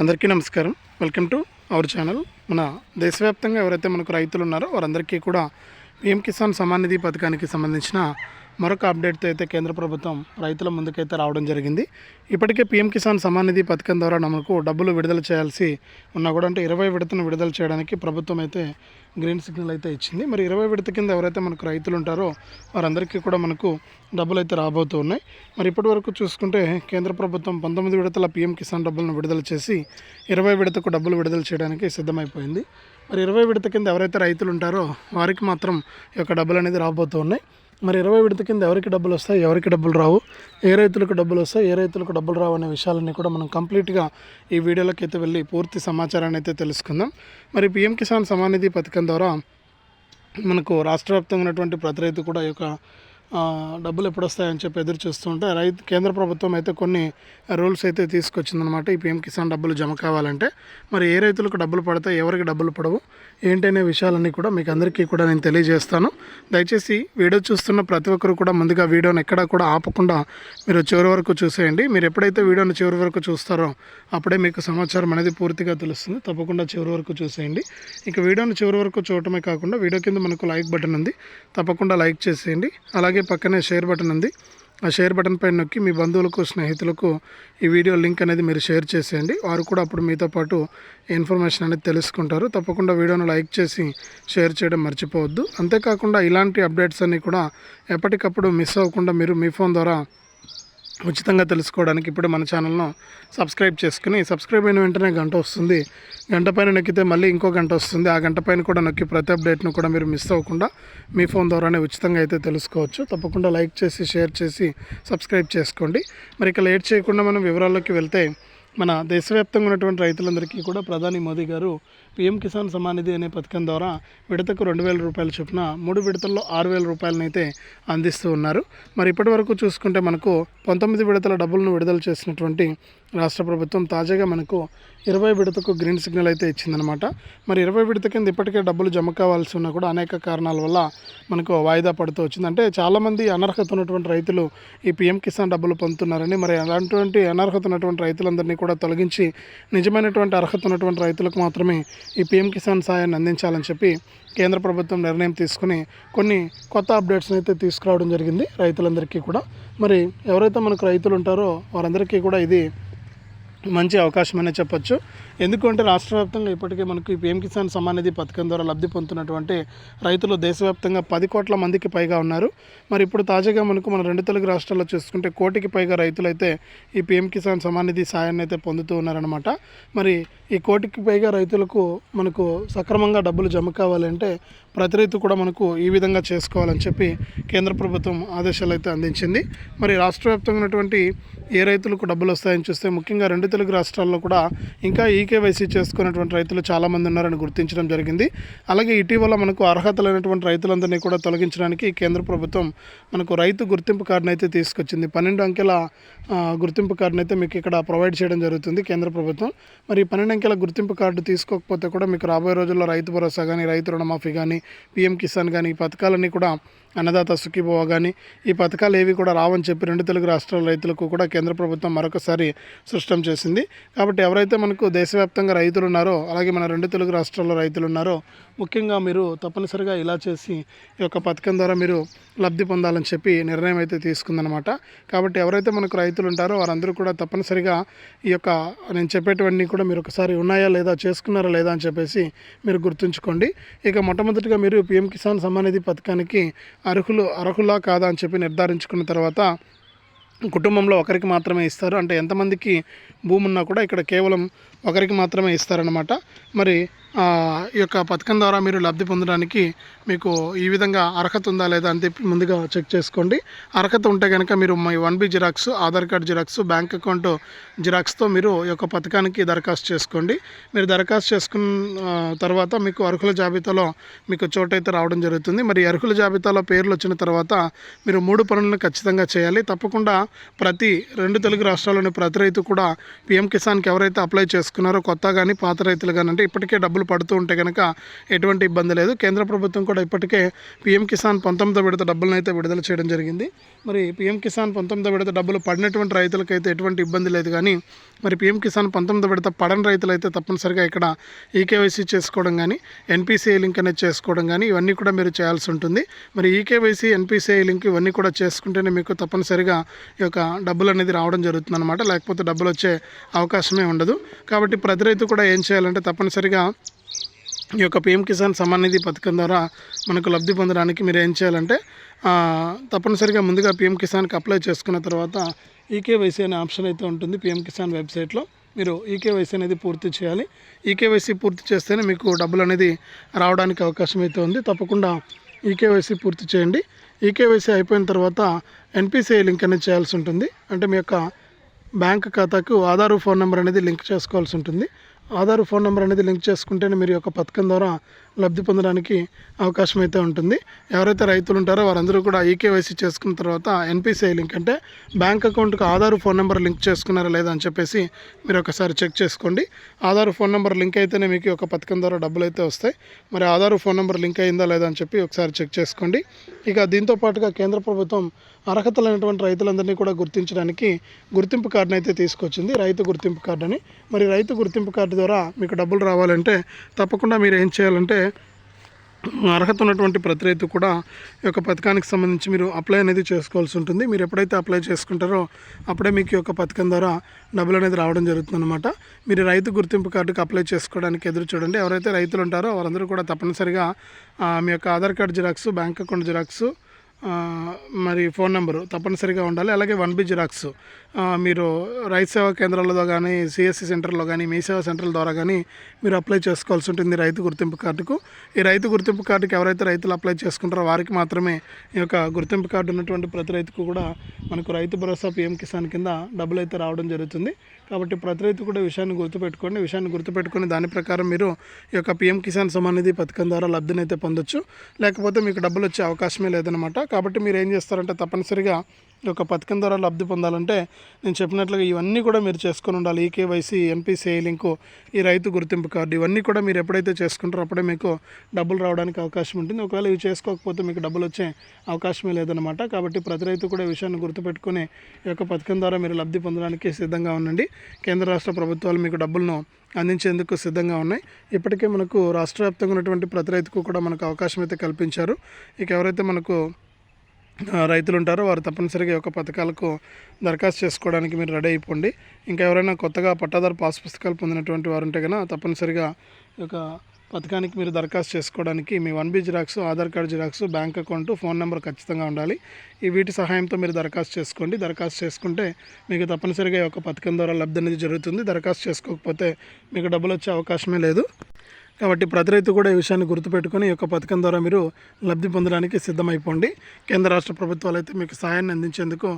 అందరికీ నమస్కారం. Welcome to our channel. మన దేశవ్యాప్తంగా ఎవరైతే మనకు రైతులు ఉన్నారో వారందరికీ కూడా పిఎం కిసాన్ సమాన్ నిధి పథకానికి సంబంధించిన మరొక అప్డేట్తో అయితే కేంద్ర ప్రభుత్వం రైతుల ముందుకైతే రావడం జరిగింది. ఇప్పటికే పిఎం కిసాన్ సమాన్ నిధి పథకం ద్వారా మనకు డబ్బులు విడుదల చేయాల్సి ఉన్నా కూడా అంటే ఇరవై విడతను విడుదల చేయడానికి ప్రభుత్వం అయితే గ్రీన్ సిగ్నల్ అయితే ఇచ్చింది. మరి ఇరవై విడత కింద ఎవరైతే మనకు రైతులు ఉంటారో వారందరికీ కూడా మనకు డబ్బులు అయితే రాబోతూ ఉన్నాయి. మరి ఇప్పటి వరకు చూసుకుంటే కేంద్ర ప్రభుత్వం పంతొమ్మిది విడతల పిఎం కిసాన్ డబ్బులను విడుదల చేసి ఇరవై విడతకు డబ్బులు విడుదల చేయడానికి సిద్ధమైపోయింది. మరి ఇరవై విడత కింద ఎవరైతే రైతులు ఉంటారో వారికి మాత్రం ఈ యొక్క డబ్బులు అనేది రాబోతూ ఉన్నాయి. మరి ఇరవై విడత కింద ఎవరికి డబ్బులు వస్తాయి ఎవరికి డబ్బులు రావు ఏ రైతులకు డబ్బులు వస్తాయి ఏ రైతులకు డబ్బులు రావు అనే విషయాలన్నీ కూడా మనం కంప్లీట్గా ఈ వీడియోలోకి అయితే వెళ్ళి పూర్తి సమాచారాన్ని అయితే తెలుసుకుందాం. మరి పిఎం కిసాన్ సమానిధి పథకం ద్వారా మనకు రాష్ట్ర వ్యాప్తంగా ఉన్నటువంటి ప్రతి రైతు కూడా ఈ యొక్క డబ్బులు ఎప్పుడు వస్తాయని చెప్పి ఎదురు చూస్తుంటే రైతు కేంద్ర ప్రభుత్వం అయితే కొన్ని రూల్స్ అయితే తీసుకొచ్చిందనమాట ఈ పిఎం కిసాన్ డబ్బులు జమ కావాలంటే. మరి ఏ రైతులకు డబ్బులు పడతాయి ఎవరికి డబ్బులు పడవు ఏంటనే విషయాలన్నీ కూడా మీకు అందరికీ కూడా నేను తెలియజేస్తాను. దయచేసి వీడియో చూస్తున్న ప్రతి ఒక్కరు కూడా ముందుగా వీడియోని ఎక్కడా కూడా ఆపకుండా మీరు చివరి వరకు చూసేయండి. మీరు ఎప్పుడైతే వీడియోని చివరి వరకు చూస్తారో అప్పుడే మీకు సమాచారం అనేది పూర్తిగా తెలుస్తుంది. తప్పకుండా చివరి వరకు చూసేయండి. ఇక వీడియోని చివరి వరకు చూడటమే కాకుండా వీడియో కింద మనకు లైక్ బటన్ ఉంది. తప్పకుండా లైక్ చేసేయండి. అలాగే పక్కనే షేర్ బటన్ ఉంది. ఆ షేర్ బటన్ పైన నొక్కి మీ బంధువులకు స్నేహితులకు ఈ వీడియో లింక్ అనేది మీరు షేర్ చేసేయండి. వారు కూడా అప్పుడు మీతో పాటు ఇన్ఫర్మేషన్ అనేది తెలుసుకుంటారు. తప్పకుండా వీడియోను లైక్ చేసి షేర్ చేయడం మర్చిపోవద్దు. అంతేకాకుండా ఇలాంటి అప్డేట్స్ అన్నీ కూడా ఎప్పటికప్పుడు మిస్ అవ్వకుండా మీరు మీ ఫోన్ ద్వారా ఉచితంగా తెలుసుకోవడానికి ఇప్పుడే మన ఛానల్ను సబ్స్క్రైబ్ చేసుకుని సబ్స్క్రైబ్ అయిన వెంటనే గంట వస్తుంది. గంట పైన నొక్కితే మళ్ళీ ఇంకో గంట వస్తుంది. ఆ గంట పైన కూడా నొక్కి ప్రతి అప్డేట్ను కూడా మీరు మిస్ అవ్వకుండా మీ ఫోన్ ద్వారానే ఉచితంగా అయితే తెలుసుకోవచ్చు. తప్పకుండా లైక్ చేసి షేర్ చేసి సబ్స్క్రైబ్ చేసుకోండి. మరి ఇక లేట్ చేయకుండా మనం వివరాల్లోకి వెళ్తే మన దేశవ్యాప్తంగా ఉన్నటువంటి రైతులందరికీ కూడా ప్రధాని మోదీ గారు పీఎం కిసాన్ సమ్మాన్ నిధి అనే పథకం ద్వారా విడతకు రెండు వేల రూపాయల చొప్పున మూడు విడతల్లో ఆరు వేల రూపాయలనైతే అందిస్తూ ఉన్నారు. మరి ఇప్పటి వరకు చూసుకుంటే మనకు పంతొమ్మిది విడతల డబ్బులను విడుదల చేసినటువంటి రాష్ట్ర ప్రభుత్వం తాజాగా మనకు ఇరవై విడతకు గ్రీన్ సిగ్నల్ అయితే ఇచ్చిందనమాట మరి ఇరవై విడత కింద ఇప్పటికే డబ్బులు జమ కావాల్సి ఉన్నా కూడా అనేక కారణాల వల్ల మనకు వాయిదా పడుతూ వచ్చింది. అంటే చాలామంది అనర్హత ఉన్నటువంటి రైతులు ఈ పిఎం కిసాన్ డబ్బులు పొందుతున్నారని మరి అలాంటి అనర్హత ఉన్నటువంటి రైతులందరినీ కూడా తొలగించి నిజమైనటువంటి అర్హత ఉన్నటువంటి రైతులకు మాత్రమే ఈ పిఎం కిసాన్ సాయాన్ని అందించాలని చెప్పి కేంద్ర ప్రభుత్వం నిర్ణయం తీసుకుని కొన్ని కొత్త అప్డేట్స్ని అయితే తీసుకురావడం జరిగింది రైతులందరికీ కూడా. మరి ఎవరైతే మనకు రైతులు ఉంటారో వారందరికీ కూడా ఇది మంచి అవకాశం అనే ఎందుకంటే రాష్ట్ర వ్యాప్తంగా ఇప్పటికే మనకు పిఎం కిసాన్ సమ్మాన్ నిధి పథకం ద్వారా లబ్ధి పొందుతున్నటువంటి రైతులు దేశవ్యాప్తంగా పది కోట్ల మందికి పైగా ఉన్నారు. మరి ఇప్పుడు తాజాగా మనకు మన రెండు తెలుగు రాష్ట్రాల్లో చూసుకుంటే కోటికి పైగా రైతులైతే ఈ పిఎం కిసాన్ సమ్మాన్ నిధి సాయాన్ని అయితే పొందుతూ ఉన్నారనమాట మరి ఈ కోటికి పైగా రైతులకు మనకు సక్రమంగా డబ్బులు జమ కావాలంటే ప్రతి రైతు కూడా మనకు ఈ విధంగా చేసుకోవాలని చెప్పి కేంద్ర ప్రభుత్వం ఆదేశాలు అయితే అందించింది. మరి రాష్ట్ర వ్యాప్తంగా ఉన్నటువంటి ఏ రైతులకు డబ్బులు వస్తాయని చూస్తే ముఖ్యంగా రెండు తెలుగు రాష్ట్రాల్లో కూడా ఇంకా ఈ ఈకేవైసీ చేసుకున్నటువంటి రైతులు చాలామంది ఉన్నారని గుర్తించడం జరిగింది. అలాగే ఇటీవల మనకు అర్హత లేనటువంటి రైతులందరినీ కూడా తొలగించడానికి కేంద్ర ప్రభుత్వం మనకు రైతు గుర్తింపు కార్డును అయితే తీసుకొచ్చింది. పన్నెండు అంకెల గుర్తింపు కార్డును అయితే మీకు ఇక్కడ ప్రొవైడ్ చేయడం జరుగుతుంది కేంద్ర ప్రభుత్వం. మరి పన్నెండు అంకెల గుర్తింపు కార్డు తీసుకోకపోతే కూడా మీకు రాబోయే రోజుల్లో రైతు భరోసా కానీ రైతు రుణమాఫీ కానీ పీఎం కిసాన్ కానీ ఈ పథకాలన్నీ కూడా అన్నదాత సుఖీభవ కానీ ఈ పథకాలు ఏవి కూడా రావని చెప్పి రెండు తెలుగు రాష్ట్రాల రైతులకు కూడా కేంద్ర ప్రభుత్వం మరొకసారి స్పష్టం చేసింది. కాబట్టి ఎవరైతే మనకు దేశవ్యాప్తంగా రైతులు ఉన్నారో అలాగే మన రెండు తెలుగు రాష్ట్రాల్లో రైతులు ఉన్నారో ముఖ్యంగా మీరు తప్పనిసరిగా ఇలా చేసి ఈ యొక్క పథకం ద్వారా మీరు లబ్ధి పొందాలని చెప్పి నిర్ణయం అయితే తీసుకుందనమాట కాబట్టి ఎవరైతే మనకు రైతులు ఉంటారో వారందరూ కూడా తప్పనిసరిగా ఈ యొక్క నేను చెప్పేటివన్నీ కూడా మీరు ఒకసారి ఉన్నాయా లేదా చేసుకున్నారా లేదా అని చెప్పేసి మీరు గుర్తుంచుకోండి. ఇక మొట్టమొదటిగా మీరు పిఎం కిసాన్ సమ్మాన్ నిధి పథకానికి అర్హులు అర్హులా కాదా అని చెప్పి నిర్ధారించుకున్న తర్వాత కుటుంబంలో ఒకరికి మాత్రమే ఇస్తారు. అంటే ఎంతమందికి భూమి ఉన్నా కూడా ఇక్కడ కేవలం ఒకరికి మాత్రమే ఇస్తారనమాట మరి ఈ యొక్క పథకం ద్వారా మీరు లబ్ధి పొందడానికి మీకు ఈ విధంగా అర్హత ఉందా లేదా అని చెప్పి ముందుగా చెక్ చేసుకోండి. అర్హత ఉంటే కనుక మీరు మీ one B xerox Aadhaar card xerox bank account జిరాక్స్తో మీరు ఈ యొక్క పథకానికి దరఖాస్తు చేసుకోండి. మీరు దరఖాస్తు చేసుకున్న తర్వాత మీకు అర్హుల జాబితాలో మీకు చోటైతే రావడం జరుగుతుంది. మరి అర్హుల జాబితాలో పేర్లు వచ్చిన తర్వాత మీరు మూడు పనులను ఖచ్చితంగా చేయాలి. తప్పకుండా ప్రతి రెండు తెలుగు రాష్ట్రాల్లోని ప్రతి రైతు కూడా పిఎం కిసాన్కి ఎవరైతే అప్లై చేసుకున్నారో కొత్త కానీ పాత రైతులు కానీ అంటే ఇప్పటికే డబ్బులు డబ్బులు పడుతూ ఉంటే కనుక ఎటువంటి ఇబ్బంది లేదు. కేంద్ర ప్రభుత్వం కూడా ఇప్పటికే పీఎం కిసాన్ పంతొమ్మిదో విడత డబ్బులను అయితే విడుదల చేయడం జరిగింది. మరి పీఎం కిసాన్ పంతొమ్మిదో విడత డబ్బులు పడినటువంటి రైతులకైతే ఎటువంటి ఇబ్బంది లేదు కానీ మరి పీఎం కిసాన్ పంతొమ్మిదో విడత పడని రైతులు అయితే తప్పనిసరిగా ఇక్కడ ఈకేవైసీ చేసుకోవడం కానీ ఎన్పిసిఐ లింక్ అనేది చేసుకోవడం కానీ ఇవన్నీ కూడా మీరు చేయాల్సి ఉంటుంది. మరి ఈకేవైసీ ఎన్పిసిఐ లింక్ ఇవన్నీ కూడా చేసుకుంటేనే మీకు తప్పనిసరిగా ఈ యొక్క డబ్బులు అనేది రావడం జరుగుతుంది అనమాట లేకపోతే డబ్బులు వచ్చే అవకాశమే ఉండదు. కాబట్టి ప్రతి రైతు కూడా ఏం చేయాలంటే తప్పనిసరిగా ఈ యొక్క పిఎం కిసాన్ సమ్మాన్ నిధి పథకం ద్వారా మనకు లబ్ధి పొందడానికి మీరు ఏం చేయాలంటే తప్పనిసరిగా ముందుగా పిఎం కిసాన్కి అప్లై చేసుకున్న తర్వాత ఈకేవైసీ అనే ఆప్షన్ అయితే ఉంటుంది పిఎం కిసాన్ వెబ్సైట్లో. మీరు ఈకేవైసీ అనేది పూర్తి చేయాలి. ఈకేవైసీ పూర్తి చేస్తేనే మీకు డబ్బులు అనేది రావడానికి అవకాశం అయితే ఉంది. తప్పకుండా ఈకేవైసీ పూర్తి చేయండి. ఈకేవైసీ అయిపోయిన తర్వాత ఎన్పిసిఐ లింక్ అనేది చేయాల్సి ఉంటుంది. అంటే మీ యొక్క బ్యాంక్ ఖాతాకు ఆధారు ఫోన్ నెంబర్ అనేది లింక్ చేసుకోవాల్సి ఉంటుంది. ఆధార్ ఫోన్ నెంబర్ అనేది లింక్ చేసుకుంటేనే మీరు యొక్క పథకం ద్వారా లబ్ధి పొందడానికి అవకాశం అయితే ఉంటుంది. ఎవరైతే రైతులు ఉంటారో వారందరూ కూడా ఈకేవైసీ చేసుకున్న తర్వాత ఎన్పిసిఐ లింక్ అంటే బ్యాంక్ అకౌంట్కి ఆధార్ ఫోన్ నెంబర్ లింక్ చేసుకున్నారా లేదా అని చెప్పేసి మీరు ఒకసారి చెక్ చేసుకోండి. ఆధార్ ఫోన్ నెంబర్ లింక్ అయితేనే మీకు ఒక యొక్క పథకం ద్వారా డబ్బులు అయితే వస్తాయి. మరి ఆధార్ ఫోన్ నెంబర్ లింక్ అయిందా లేదా అని చెప్పి ఒకసారి చెక్ చేసుకోండి. ఇక దీంతో పాటుగా కేంద్ర ప్రభుత్వం అర్హతలైనటువంటి రైతులందరినీ కూడా గుర్తించడానికి గుర్తింపు కార్డుని అయితే తీసుకొచ్చింది. రైతు గుర్తింపు కార్డు అని. మరి రైతు గుర్తింపు కార్డు ద్వారా మీకు డబ్బులు రావాలంటే తప్పకుండా మీరు ఏం చేయాలంటే అర్హత ఉన్నటువంటి ప్రతి రైతు కూడా ఈ యొక్క పథకానికి సంబంధించి మీరు అప్లై అనేది చేసుకోవాల్సి ఉంటుంది. మీరు ఎప్పుడైతే అప్లై చేసుకుంటారో అప్పుడే మీకు ఈ యొక్క పథకం ద్వారా డబ్బులు అనేది రావడం జరుగుతుందన్నమాట. మీరు రైతు గుర్తింపు కార్డుకి అప్లై చేసుకోవడానికి ఎదురు చూడండి. ఎవరైతే రైతులు ఉంటారో వారందరూ కూడా తప్పనిసరిగా మీ యొక్క Aadhaar card xerox bank account xerox మరి ఫోన్ నెంబరు తప్పనిసరిగా ఉండాలి. అలాగే వన్ బి జిరాక్స్. మీరు రైతు సేవా కేంద్రాలలో కానీ సిఎస్సి సెంటర్లో కానీ మీ సేవా సెంటర్ల ద్వారా కానీ మీరు అప్లై చేసుకోవాల్సి ఉంటుంది రైతు గుర్తింపు కార్డుకు. ఈ రైతు గుర్తింపు కార్డుకి ఎవరైతే రైతులు అప్లై చేసుకుంటారో వారికి మాత్రమే ఈ యొక్క గుర్తింపు కార్డు ఉన్నటువంటి ప్రతి రైతుకు కూడా మనకు రైతు భరోసా పిఎం కిసాన్ కింద డబ్బులు అయితే రావడం జరుగుతుంది. కాబట్టి ప్రతి రైతు కూడా విషయాన్ని గుర్తుపెట్టుకోండి. విషయాన్ని గుర్తుపెట్టుకొని దాని ప్రకారం మీరు ఈ యొక్క పిఎం కిసాన్ సమాన్ నిధి పథకం ద్వారా లబ్ధిని అయితే పొందొచ్చు. లేకపోతే మీకు డబ్బులు వచ్చే అవకాశమే లేదనమాట కాబట్టి మీరు ఏం చేస్తారంటే తప్పనిసరిగా ఈ యొక్క పథకం ద్వారా లబ్ధి పొందాలంటే నేను చెప్పినట్లుగా ఇవన్నీ కూడా మీరు చేసుకొని ఉండాలి. ఈకేవైసీ ఎన్పిసిఐ లింకు ఈ రైతు గుర్తింపు కార్డు ఇవన్నీ కూడా మీరు ఎప్పుడైతే చేసుకుంటారో అప్పుడే మీకు డబ్బులు రావడానికి అవకాశం ఉంటుంది. ఒకవేళ ఇవి చేసుకోకపోతే మీకు డబ్బులు వచ్చే అవకాశమే లేదనమాట కాబట్టి ప్రతి రైతు కూడా ఈ విషయాన్ని గుర్తుపెట్టుకుని ఈ యొక్క పథకం ద్వారా మీరు లబ్ధి పొందడానికి సిద్ధంగా ఉండండి. కేంద్ర రాష్ట్ర ప్రభుత్వాలు మీకు డబ్బులను అందించేందుకు సిద్ధంగా ఉన్నాయి. ఇప్పటికే మనకు రాష్ట్ర వ్యాప్తంగా ఉన్నటువంటి ప్రతి రైతుకు కూడా మనకు అవకాశం అయితే కల్పించారు. ఇక ఎవరైతే మనకు రైతులు ఉంటారో వారు తప్పనిసరిగా యొక్క పథకాలకు దరఖాస్తు చేసుకోవడానికి మీరు రెడీ అయిపోండి. ఇంకా ఎవరైనా కొత్తగా పట్టాదారు పాస్ పుస్తకాలు పొందినటువంటి వారు ఉంటే కనుక తప్పనిసరిగా యొక్క పథకానికి మీరు దరఖాస్తు చేసుకోవడానికి మీ one B xerox Aadhaar card xerox bank account phone number ఖచ్చితంగా ఉండాలి. ఈ వీటి సహాయంతో మీరు దరఖాస్తు చేసుకోండి. దరఖాస్తు చేసుకుంటే మీకు తప్పనిసరిగా ఈ యొక్క పథకం ద్వారా లబ్ధి అనేది జరుగుతుంది. దరఖాస్తు చేసుకోకపోతే మీకు డబ్బులు వచ్చే అవకాశమే లేదు. కాబట్టి ప్రతి రైతు కూడా ఈ విషయాన్ని గుర్తుపెట్టుకొని ఈ యొక్క పథకం ద్వారా మీరు లబ్ధి పొందడానికి సిద్ధమైపోండి. కేంద్ర రాష్ట్ర ప్రభుత్వాలు అయితే మీకు సహాయాన్ని అందించేందుకు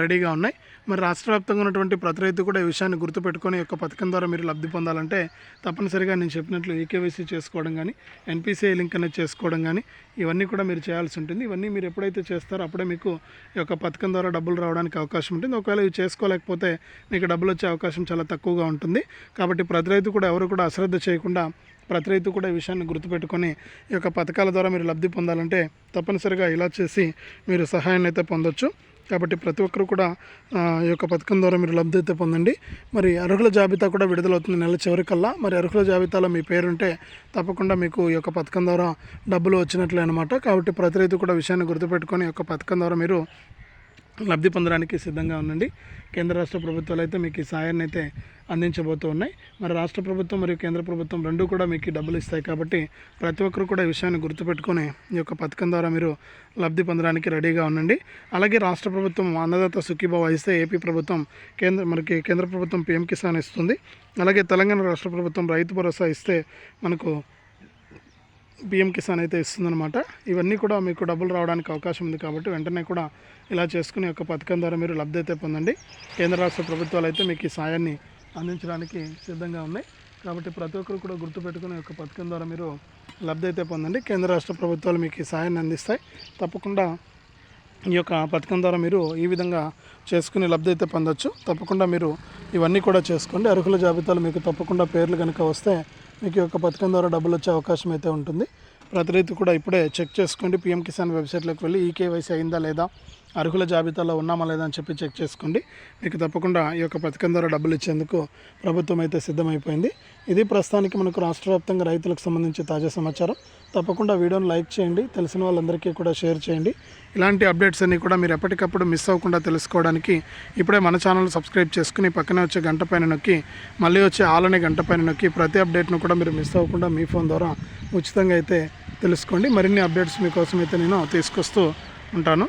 రెడీగా ఉన్నాయి. మరి రాష్ట్ర వ్యాప్తంగా ఉన్నటువంటి ప్రతి రైతు కూడా ఈ విషయాన్ని గుర్తుపెట్టుకొని ఈ యొక్క పథకం ద్వారా మీరు లబ్ధి పొందాలంటే తప్పనిసరిగా నేను చెప్పినట్లు ఈకేవైసీ చేసుకోవడం కానీ ఎన్పిసిఐ లింక్ అనేది చేసుకోవడం కానీ ఇవన్నీ కూడా మీరు చేయాల్సి ఉంటుంది. ఇవన్నీ మీరు ఎప్పుడైతే చేస్తారో అప్పుడే మీకు ఈ యొక్క పథకం ద్వారా డబ్బులు రావడానికి అవకాశం ఉంటుంది. ఒకవేళ ఇవి చేసుకోలేకపోతే మీకు డబ్బులు వచ్చే అవకాశం చాలా తక్కువగా ఉంటుంది. కాబట్టి ప్రతి రైతు కూడా ఎవరు కూడా అశ్రద్ధ చేయకుండా ప్రతి రైతు కూడా ఈ విషయాన్ని గుర్తుపెట్టుకొని ఈ యొక్క పథకాల ద్వారా మీరు లబ్ధి పొందాలంటే తప్పనిసరిగా ఇలా చేసి మీరు సహాయాన్ని అయితే పొందొచ్చు. కాబట్టి ప్రతి ఒక్కరు కూడా ఈ యొక్క పథకం ద్వారా మీరు లబ్ధి అయితే పొందండి. మరి అర్హుల జాబితా కూడా విడుదలవుతుంది నెల చివరికల్లా. మరి అర్హుల జాబితాలో మీ పేరుంటే తప్పకుండా మీకు ఈ యొక్క పథకం ద్వారా డబ్బులు వచ్చినట్లే అనమాట కాబట్టి ప్రతి రైతు కూడా విషయాన్ని గుర్తుపెట్టుకొని ఈ యొక్క పథకం ద్వారా మీరు లబ్ధి పొందడానికి సిద్ధంగా ఉండండి. కేంద్ర రాష్ట్ర ప్రభుత్వాలు అయితే మీకు ఈ సాయాన్ని అయితే అందించబోతూ ఉన్నాయి మరి రాష్ట్ర ప్రభుత్వం మరియు కేంద్ర ప్రభుత్వం రెండు కూడా మీకు డబ్బులు ఇస్తాయి కాబట్టి ప్రతి ఒక్కరు కూడా ఈ విషయాన్ని గుర్తుపెట్టుకొని ఈ యొక్క పథకం ద్వారా మీరు లబ్ధి పొందడానికి రెడీగా ఉండండి. అలాగే రాష్ట్ర ప్రభుత్వం అన్నదాత సుఖీభావ ఇస్తే ఏపీ ప్రభుత్వం కేంద్ర మనకి కేంద్ర ప్రభుత్వం పిఎం కిసాన్ ఇస్తుంది. అలాగే తెలంగాణ రాష్ట్ర ప్రభుత్వం రైతు భరోసా ఇస్తే మనకు పిఎం కిసాన్ అయితే ఇస్తుందన్నమాట. ఇవన్నీ కూడా మీకు డబ్బులు రావడానికి అవకాశం ఉంది కాబట్టి వెంటనే కూడా ఇలా చేసుకుని ఒక పథకం ద్వారా మీరు లబ్ధి అయితే పొందండి. కేంద్ర రాష్ట్ర ప్రభుత్వాలు అయితే మీకు ఈ సాయాన్ని అందించడానికి సిద్ధంగా ఉన్నాయి. కాబట్టి ప్రతి ఒక్కరు కూడా గుర్తుపెట్టుకుని ఒక పథకం ద్వారా మీరు లబ్ధి అయితే పొందండి. కేంద్ర రాష్ట్ర ప్రభుత్వాలు మీకు ఈ సాయాన్ని అందిస్తాయి. తప్పకుండా ఈ యొక్క పథకం ద్వారా మీరు ఈ విధంగా చేసుకుని లబ్ధి అయితే పొందొచ్చు. తప్పకుండా మీరు ఇవన్నీ కూడా చేసుకోండి. అర్హుల జాబితాలో మీకు తప్పకుండా పేర్లు కనుక వస్తే మీకు ఈ యొక్క పథకం ద్వారా డబ్బులు వచ్చే అవకాశం అయితే ఉంటుంది. ప్రతి రైతు కూడా ఇప్పుడే చెక్ చేసుకోండి. పిఎం కిసాన్ వెబ్సైట్లోకి వెళ్ళి ఈ కేవైసీ అయిందా లేదా అర్హుల జాబితాలో ఉన్నామా లేదా అని చెప్పి చెక్ చేసుకోండి. మీకు తప్పకుండా ఈ యొక్క పథకం ద్వారా డబ్బులు ఇచ్చేందుకు ప్రభుత్వం అయితే సిద్ధమైపోయింది. ఇది ప్రస్తుతానికి మనకు రాష్ట్ర వ్యాప్తంగా రైతులకు సంబంధించి తాజా సమాచారం. తప్పకుండా వీడియోని లైక్ చేయండి. తెలిసిన వాళ్ళందరికీ కూడా షేర్ చేయండి. ఇలాంటి అప్డేట్స్ అన్నీ కూడా మీరు ఎప్పటికప్పుడు మిస్ అవ్వకుండా తెలుసుకోవడానికి ఇప్పుడే మన ఛానల్ సబ్స్క్రైబ్ చేసుకుని పక్కనే వచ్చే గంట పైన నొక్కి మళ్ళీ వచ్చే ఆలనే గంట పైన నొక్కి ప్రతి అప్డేట్ను కూడా మీరు మిస్ అవ్వకుండా మీ ఫోన్ ద్వారా ఉచితంగా అయితే తెలుసుకోండి. మరిన్ని అప్డేట్స్ మీకోసం అయితే నేను తీసుకొస్తూ ఉంటాను.